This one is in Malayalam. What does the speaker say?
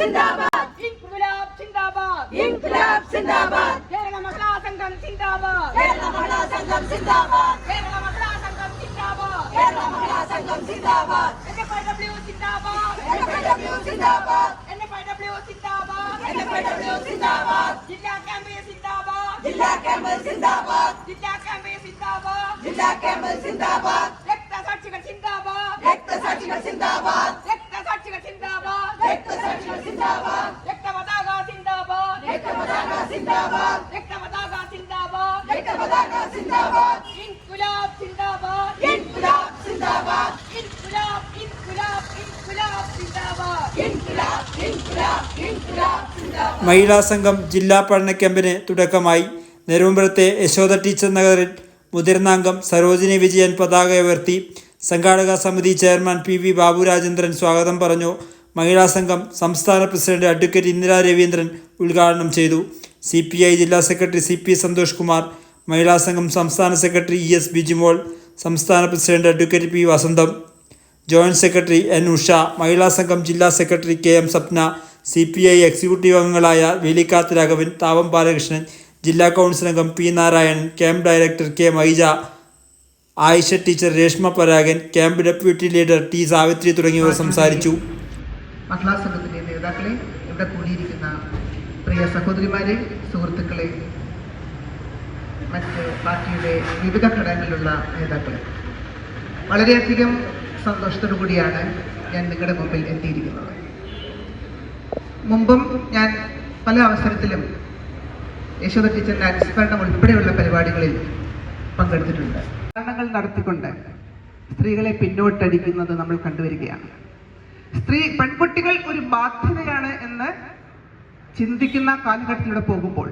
സിന്ദാബാദ്. ഇൻകുലാബ് സിന്ദാബാദ്. ഇൻക്ലാബ് സിന്ദാബാദ്. കേരള മഹിളാ സംഘം സിന്ദാബാദ്. കേരള മഹിളാ സംഘം സിന്ദാബാദ്. കേരള മഹിളാ സംഘം സിന്ദാബാദ്. കേരള മഹിളാ സംഘം സിന്ദാബാദ്. NFIW സിന്ദാബാദ് NFIW സിന്ദാബാദ്. NFIW സിന്ദാബാദ് NFIW സിന്ദാബാദ്. ജില്ലാ ക്യാമ്പ് സിന്ദാബാദ്. ജില്ലാ ക്യാമ്പ് സിന്ദാബാദ്. ജില്ലാ ക്യാമ്പ് സിന്ദാബാദ്. ജില്ലാ ക്യാമ്പ് സിന്ദാബാദ്. രക്തസാക്ഷികൾ സിന്ദാബാദ്. രക്തസാക്ഷികൾ സിന്ദാബാദ് രക്തസാക്ഷികൾ സിന്ദാബാദ് രക്തസാക്ഷികൾ സിന്ദാബാദ് രക്തപതാക സിന്ദാബാദ് രക്തപതാക സിന്ദാബാദ് രക്തപതാക സിന്ദാബാദ് രക്തപതാക സിന്ദാബാദ് ഇൻകുലാബ് സിന്ദാബാദ് ഇൻക്ലാബ് സിന്ദാബാദ് ഇൻകുലാബ് ഇൻകുലാബ് ഇൻകുലാബ് സിന്ദാബാദ് ഇൻക്ലാബ് ഇൻക്ലാബ് ഇൻക്ലാബ് സിന്ദാബാദ് മഹിളാ സംഘം ജില്ലാ പഠന ക്യാമ്പിന് തുടക്കമായി. നെരുമ്പുറത്തെ യശോദ ടീച്ചർ നഗറിൽ മുതിർന്ന അംഗം സരോജിനി വിജയൻ പതാക ഉയർത്തി. സംഘാടക സമിതി ചെയർമാൻ പി വി ബാബുരാജേന്ദ്രൻ സ്വാഗതം പറഞ്ഞു. മഹിളാ സംഘം സംസ്ഥാന പ്രസിഡന്റ് അഡ്വക്കേറ്റ് ഇന്ദിരാ രവീന്ദ്രൻ ഉദ്ഘാടനം ചെയ്തു. സി പി ഐ ജില്ലാ secretary C P Santhosh Kumar Mahila Sangham സംസ്ഥാന സെക്രട്ടറി ഇ എസ് ബിജിമോൾ സംസ്ഥാന president advocate P Vasantham joint secretary N Usha Mahila Sangham ജില്ലാ secretary K M Sapna C P I executive അംഗങ്ങളായ വേലിക്കാത്ത് രാഘവൻ താവം ബാലകൃഷ്ണൻ ജില്ലാ കൗൺസിൽ അംഗം P Narayanan camp director K Maija Ayisha teacher Reshma Paragan camp deputy leader T Savithri തുടങ്ങിയവർ സംസാരിച്ചു. മഹിളാ സംഘത്തിന്റെ നേതാക്കളെ ഇവിടെ കൂടിയിരിക്കുന്ന പ്രിയ സഹോദരിമാരെ സുഹൃത്തുക്കളെ മറ്റ് പാർട്ടിയുടെ വിവിധ ഘടകങ്ങളിലുള്ള നേതാക്കളെ. വളരെയധികം സന്തോഷത്തോടു കൂടിയാണ് ഞാൻ നിങ്ങളുടെ മുമ്പിൽ എത്തിയിരിക്കുന്നത്. മുമ്പും ഞാൻ പല അവസരത്തിലും യശോദ ടീച്ചറിന്റെ അനുസ്മരണം ഉൾപ്പെടെയുള്ള പരിപാടികളിൽ പങ്കെടുത്തിട്ടുണ്ട്. കാരണങ്ങൾ നടത്തിക്കൊണ്ട് സ്ത്രീകളെ പിന്നോട്ടടിക്കുന്നത് നമ്മൾ കണ്ടുവരികയാണ്. സ്ത്രീ പെൺകുട്ടികൾ ഒരു ബാധ്യതയാണ് ചിന്തിക്കുന്ന കാലഘട്ടത്തിലൂടെ പോകുമ്പോൾ